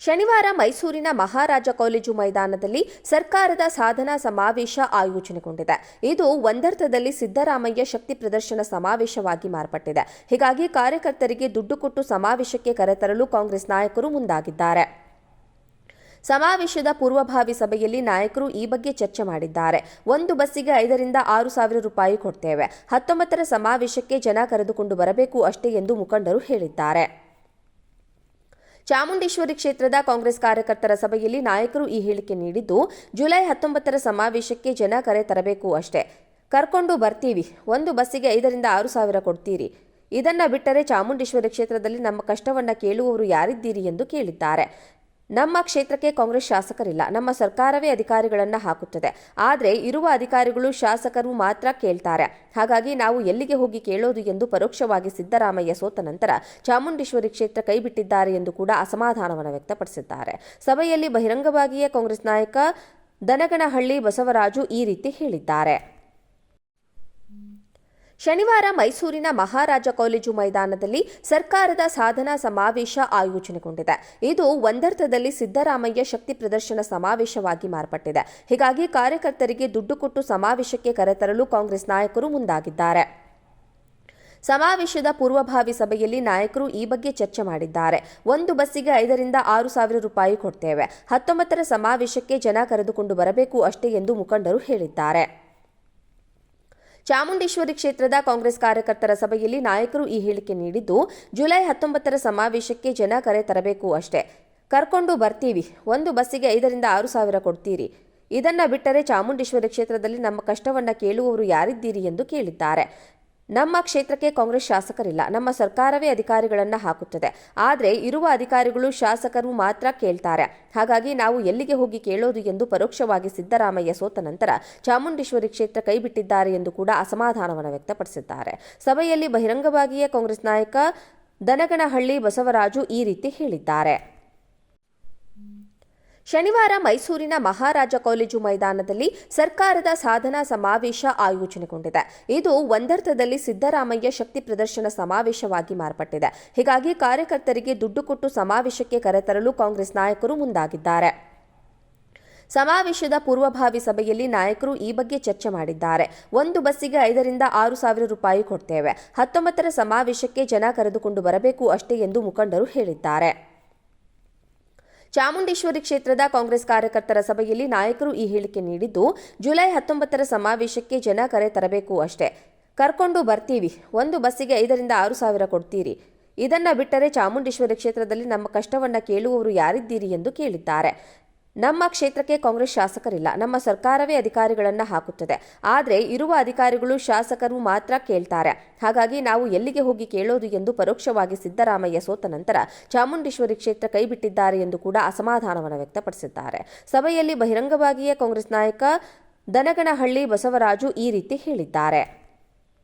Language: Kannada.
ಶನಿವಾರ ಮೈಸೂರಿನ ಮಹಾರಾಜ ಕಾಲೇಜು ಮೈದಾನದಲ್ಲಿ ಸರ್ಕಾರದ ಸಾಧನಾ ಸಮಾವೇಶ ಆಯೋಜನೆಗೊಂಡಿದೆ. ಇದು ಒಂದರ್ಥದಲ್ಲಿ ಸಿದ್ದರಾಮಯ್ಯ ಶಕ್ತಿ ಪ್ರದರ್ಶನ ಸಮಾವೇಶವಾಗಿ ಮಾರ್ಪಟ್ಟಿದೆ. ಹೀಗಾಗಿ ಕಾರ್ಯಕರ್ತರಿಗೆ ದುಡ್ಡು ಕೊಟ್ಟು ಸಮಾವೇಶಕ್ಕೆ ಕರೆತರಲು ಕಾಂಗ್ರೆಸ್ ನಾಯಕರು ಮುಂದಾಗಿದ್ದಾರೆ. ಸಮಾವೇಶದ ಪೂರ್ವಭಾವಿ ಸಭೆಯಲ್ಲಿ ನಾಯಕರು ಈ ಬಗ್ಗೆ ಚರ್ಚೆ ಮಾಡಿದ್ದಾರೆ. ಒಂದು ಬಸ್ಸಿಗೆ ಐದರಿಂದ ಆರು ಸಾವಿರ ರೂಪಾಯಿ ಕೊಡ್ತೇವೆ. ಹತ್ತೊಂಬತ್ತರ ಸಮಾವೇಶಕ್ಕೆ ಜನ ಕರೆದುಕೊಂಡು ಬರಬೇಕು ಅಷ್ಟೇ ಎಂದು ಮುಖಂಡರು ಹೇಳಿದ್ದಾರೆ. ಚಾಮುಂಡೇಶ್ವರಿ ಕ್ಷೇತ್ರದ ಕಾಂಗ್ರೆಸ್ ಕಾರ್ಯಕರ್ತರ ಸಭೆಯಲ್ಲಿ ನಾಯಕರು ಈ ಹೇಳಿಕೆ ನೀಡಿದ್ದು, ಜುಲೈ ಹತ್ತೊಂಬತ್ತರ ಸಮಾವೇಶಕ್ಕೆ ಜನ ಕರೆ ತರಬೇಕು ಅಷ್ಟೇ. ಕರ್ಕೊಂಡು ಬರ್ತೀವಿ. ಒಂದು ಬಸ್ಸಿಗೆ ಐದರಿಂದ ಆರು ಸಾವಿರ ಕೊಡ್ತೀರಿ. ಇದನ್ನ ಬಿಟ್ಟರೆ ಚಾಮುಂಡೇಶ್ವರಿ ಕ್ಷೇತ್ರದಲ್ಲಿ ನಮ್ಮ ಕಷ್ಟವನ್ನ ಕೇಳುವವರು ಯಾರಿದ್ದೀರಿ ಎಂದು ಕೇಳಿದ್ದಾರೆ. ನಮ್ಮ ಕ್ಷೇತ್ರಕ್ಕೆ ಕಾಂಗ್ರೆಸ್ ಶಾಸಕರಿಲ್ಲ, ನಮ್ಮ ಸರ್ಕಾರವೇ ಅಧಿಕಾರಿಗಳನ್ನು ಹಾಕುತ್ತದೆ. ಆದರೆ ಇರುವ ಅಧಿಕಾರಿಗಳು ಶಾಸಕರು ಮಾತ್ರ ಕೇಳ್ತಾರೆ. ಹಾಗಾಗಿ ನಾವು ಎಲ್ಲಿಗೆ ಹೋಗಿ ಕೇಳೋದು ಎಂದು ಪರೋಕ್ಷವಾಗಿ ಸಿದ್ದರಾಮಯ್ಯ ಸೋತ ನಂತರ ಚಾಮುಂಡೇಶ್ವರಿ ಕ್ಷೇತ್ರ ಕೈಬಿಟ್ಟಿದ್ದಾರೆ ಎಂದು ಕೂಡ ಅಸಮಾಧಾನವನ್ನು ವ್ಯಕ್ತಪಡಿಸಿದ್ದಾರೆ. ಸಭೆಯಲ್ಲಿ ಬಹಿರಂಗವಾಗಿಯೇ ಕಾಂಗ್ರೆಸ್ ನಾಯಕ ದನಗನಹಳ್ಳಿ ಬಸವರಾಜು ಈ ರೀತಿ ಹೇಳಿದ್ದಾರೆ. ಶನಿವಾರ ಮೈಸೂರಿನ ಮಹಾರಾಜ ಕಾಲೇಜು ಮೈದಾನದಲ್ಲಿ ಸರ್ಕಾರದ ಸಾಧನಾ ಸಮಾವೇಶ ಆಯೋಜನೆಗೊಂಡಿದೆ. ಇದು ಒಂದರ್ಥದಲ್ಲಿ ಸಿದ್ದರಾಮಯ್ಯ ಶಕ್ತಿ ಪ್ರದರ್ಶನ ಸಮಾವೇಶವಾಗಿ ಮಾರ್ಪಟ್ಟಿದೆ. ಹೀಗಾಗಿ ಕಾರ್ಯಕರ್ತರಿಗೆ ದುಡ್ಡು ಕೊಟ್ಟು ಸಮಾವೇಶಕ್ಕೆ ಕರೆತರಲು ಕಾಂಗ್ರೆಸ್ ನಾಯಕರು ಮುಂದಾಗಿದ್ದಾರೆ. ಸಮಾವೇಶದ ಪೂರ್ವಭಾವಿ ಸಭೆಯಲ್ಲಿ ನಾಯಕರು ಈ ಬಗ್ಗೆ ಚರ್ಚೆ ಮಾಡಿದ್ದಾರೆ. ಒಂದು ಬಸ್ಸಿಗೆ ಐದರಿಂದ ಆರು ಸಾವಿರ ರೂಪಾಯಿ ಕೊಡ್ತೇವೆ. ಹತ್ತೊಂಬತ್ತರ ಸಮಾವೇಶಕ್ಕೆ ಜನ ಕರೆದುಕೊಂಡು ಬರಬೇಕು ಅಷ್ಟೇ ಎಂದು ಮುಖಂಡರು ಹೇಳಿದ್ದಾರೆ. ಚಾಮುಂಡೇಶ್ವರಿ ಕ್ಷೇತ್ರದ ಕಾಂಗ್ರೆಸ್ ಕಾರ್ಯಕರ್ತರ ಸಭೆಯಲ್ಲಿ ನಾಯಕರು ಈ ಹೇಳಿಕೆ ನೀಡಿದ್ದು, ಜುಲೈ ಹತ್ತೊಂಬತ್ತರ ಸಮಾವೇಶಕ್ಕೆ ಜನ ಕರೆ ತರಬೇಕು ಅಷ್ಟೇ. ಕರ್ಕೊಂಡು ಬರ್ತೀವಿ. ಒಂದು ಬಸ್ಸಿಗೆ ಐದರಿಂದ ಆರು ಸಾವಿರ ಕೊಡ್ತೀರಿ. ಇದನ್ನ ಬಿಟ್ಟರೆ ಚಾಮುಂಡೇಶ್ವರಿ ಕ್ಷೇತ್ರದಲ್ಲಿ ನಮ್ಮ ಕಷ್ಟವನ್ನ ಕೇಳುವವರು ಯಾರಿದ್ದೀರಿ ಎಂದು ಕೇಳಿದ್ದಾರೆ. ನಮ್ಮ ಕ್ಷೇತ್ರಕ್ಕೆ ಕಾಂಗ್ರೆಸ್ ಶಾಸಕರಿಲ್ಲ, ನಮ್ಮ ಸರ್ಕಾರವೇ ಅಧಿಕಾರಿಗಳನ್ನು ಹಾಕುತ್ತದೆ. ಆದರೆ ಇರುವ ಅಧಿಕಾರಿಗಳು ಶಾಸಕರು ಮಾತ್ರ ಕೇಳ್ತಾರೆ. ಹಾಗಾಗಿ ನಾವು ಎಲ್ಲಿಗೆ ಹೋಗಿ ಕೇಳೋದು ಎಂದು ಪರೋಕ್ಷವಾಗಿ ಸಿದ್ದರಾಮಯ್ಯ ಸೋತ ನಂತರ ಚಾಮುಂಡೇಶ್ವರಿ ಕ್ಷೇತ್ರ ಕೈಬಿಟ್ಟಿದ್ದಾರೆ ಎಂದು ಕೂಡ ಅಸಮಾಧಾನವನ್ನು ವ್ಯಕ್ತಪಡಿಸಿದ್ದಾರೆ. ಸಭೆಯಲ್ಲಿ ಬಹಿರಂಗವಾಗಿಯೇ ಕಾಂಗ್ರೆಸ್ ನಾಯಕ ದನಗನಹಳ್ಳಿ ಬಸವರಾಜು ಈ ರೀತಿ ಹೇಳಿದ್ದಾರೆ. ಶನಿವಾರ ಮೈಸೂರಿನ ಮಹಾರಾಜ ಕಾಲೇಜು ಮೈದಾನದಲ್ಲಿ ಸರ್ಕಾರದ ಸಾಧನಾ ಸಮಾವೇಶ ಆಯೋಜನೆಗೊಂಡಿದೆ. ಇದು ಒಂದರ್ಥದಲ್ಲಿ ಸಿದ್ದರಾಮಯ್ಯ ಶಕ್ತಿ ಪ್ರದರ್ಶನ ಸಮಾವೇಶವಾಗಿ ಮಾರ್ಪಟ್ಟಿದೆ. ಹೀಗಾಗಿ ಕಾರ್ಯಕರ್ತರಿಗೆ ದುಡ್ಡು ಕೊಟ್ಟು ಸಮಾವೇಶಕ್ಕೆ ಕರೆತರಲು ಕಾಂಗ್ರೆಸ್ ನಾಯಕರು ಮುಂದಾಗಿದ್ದಾರೆ. ಸಮಾವೇಶದ ಪೂರ್ವಭಾವಿ ಸಭೆಯಲ್ಲಿ ನಾಯಕರು ಈ ಬಗ್ಗೆ ಚರ್ಚೆ ಮಾಡಿದ್ದಾರೆ. ಒಂದು ಬಸ್ಸಿಗೆ ಐದರಿಂದ ಆರು ಸಾವಿರ ರೂಪಾಯಿ ಕೊಡ್ತೇವೆ. ಹತ್ತೊಂಬತ್ತರ ಸಮಾವೇಶಕ್ಕೆ ಜನ ಕರೆದುಕೊಂಡು ಬರಬೇಕು ಅಷ್ಟೇ ಎಂದು ಮುಖಂಡರು ಹೇಳಿದ್ದಾರೆ. ಚಾಮುಂಡೇಶ್ವರಿ ಕ್ಷೇತ್ರದ ಕಾಂಗ್ರೆಸ್ ಕಾರ್ಯಕರ್ತರ ಸಭೆಯಲ್ಲಿ ನಾಯಕರು ಈ ಹೇಳಿಕೆ ನೀಡಿದ್ದು, ಜುಲೈ ಹತ್ತೊಂಬತ್ತರ ಸಮಾವೇಶಕ್ಕೆ ಜನ ಕರೆ ತರಬೇಕು ಅಷ್ಟೇ. ಕರ್ಕೊಂಡು ಬರ್ತೀವಿ. ಒಂದು ಬಸ್ಸಿಗೆ ಐದರಿಂದ ಆರು ಸಾವಿರ ಕೊಡ್ತೀರಿ. ಇದನ್ನ ಬಿಟ್ಟರೆ ಚಾಮುಂಡೇಶ್ವರಿ ಕ್ಷೇತ್ರದಲ್ಲಿ ನಮ್ಮ ಕಷ್ಟವನ್ನ ಕೇಳುವವರು ಯಾರಿದ್ದೀರಿ ಎಂದು ಕೇಳಿದ್ದಾರೆ. ನಮ್ಮ ಕ್ಷೇತ್ರಕ್ಕೆ ಕಾಂಗ್ರೆಸ್ ಶಾಸಕರಿಲ್ಲ. ನಮ್ಮ ಸರ್ಕಾರವೇ ಅಧಿಕಾರಿಗಳನ್ನು ಹಾಕುತ್ತದೆ. ಆದರೆ ಇರುವ ಅಧಿಕಾರಿಗಳು ಶಾಸಕರು ಮಾತ್ರ ಕೇಳ್ತಾರೆ. ಹಾಗಾಗಿ ನಾವು ಎಲ್ಲಿಗೆ ಹೋಗಿ ಕೇಳೋದು ಎಂದು ಪರೋಕ್ಷವಾಗಿ ಸಿದ್ದರಾಮಯ್ಯ ಸೋತ ನಂತರ ಚಾಮುಂಡೇಶ್ವರಿ ಕ್ಷೇತ್ರ ಕೈಬಿಟ್ಟಿದ್ದಾರೆ ಎಂದು ಕೂಡ ಅಸಮಾಧಾನವನ್ನು ವ್ಯಕ್ತಪಡಿಸಿದ್ದಾರೆ. ಸಭೆಯಲ್ಲಿ ಬಹಿರಂಗವಾಗಿಯೇ ಕಾಂಗ್ರೆಸ್ ನಾಯಕ ದನಗನಹಳ್ಳಿ ಬಸವರಾಜು ಈ ರೀತಿ ಹೇಳಿದ್ದಾರೆ.